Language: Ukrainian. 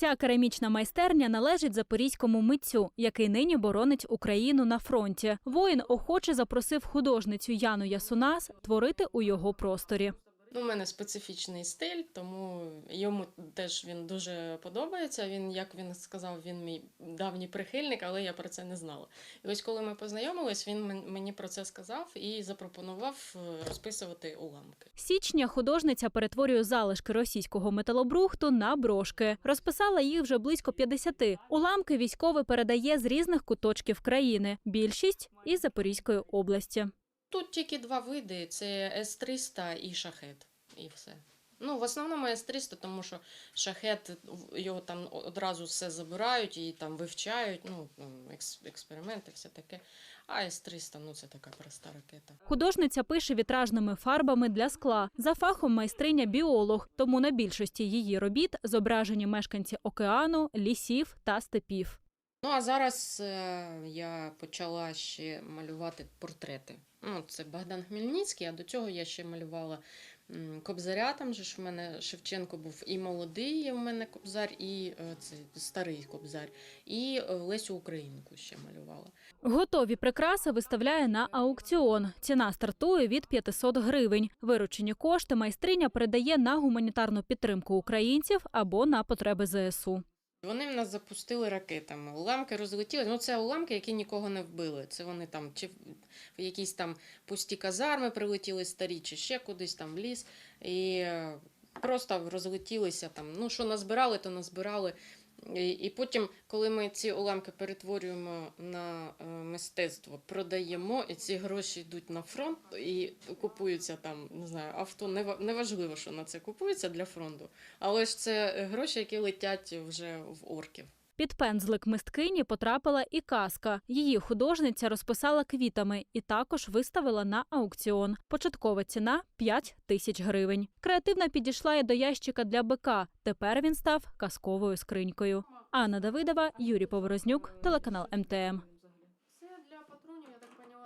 Ця керамічна майстерня належить запорізькому митцю, який нині боронить Україну на фронті. Воїн охоче запросив художницю Яну Ясунас творити у його просторі. Ну, у мене специфічний стиль, тому йому теж він дуже подобається. Він, як він сказав, він мій давній прихильник, але я про це не знала. І ось коли ми познайомились, він мені про це сказав і запропонував е, розписувати уламки. Січня художниця перетворює залишки російського металобрухту на брошки. Розписала їх вже близько 50. Уламки військовий передає з різних куточків країни. Більшість із Запорізької області. Тут тільки два види: це С-300 і шахет. І все. Ну, в основному С-300, тому що шахет його там одразу все забирають і там вивчають, ну, екс- експерименти, все таке. А С-300, ну це така проста ракета. Художниця пише вітражними фарбами для скла. За фахом майстриня біолог, тому на більшості її робіт зображені мешканці океану, лісів та степів. Ну а зараз е, я почала ще малювати портрети. Ну, це Богдан Хмельницький, а до цього я ще малювала кобзаря. Там же ж в мене Шевченко був і молодий, в мене кобзар, і е, це старий кобзар, і е, Лесю Українку ще малювала. Готові прикраси виставляє на аукціон. Ціна стартує від 500 гривень. Виручені кошти майстриня передає на гуманітарну підтримку українців або на потреби ЗСУ. Вони в нас запустили ракетами. Уламки розлетіли. Ну, це уламки, які нікого не вбили. Це вони там чи в якісь там пусті казарми прилетіли старі, чи ще кудись там в ліс. І е, просто розлетілися там. Ну, що назбирали, то назбирали. І, потім, коли ми ці уламки перетворюємо на е, мистецтво, продаємо, і ці гроші йдуть на фронт і купуються там, не знаю, авто. Нева- Неважливо, що на це купується для фронту, але ж це гроші, які летять вже в орків. Під пензлик мисткині потрапила і казка. Її художниця розписала квітами і також виставила на аукціон. Початкова ціна 5 тисяч гривень. Креативна підійшла і до ящика для бика. Тепер він став казковою скринькою. Анна Давидова, Юрій Поворознюк, телеканал МТМ.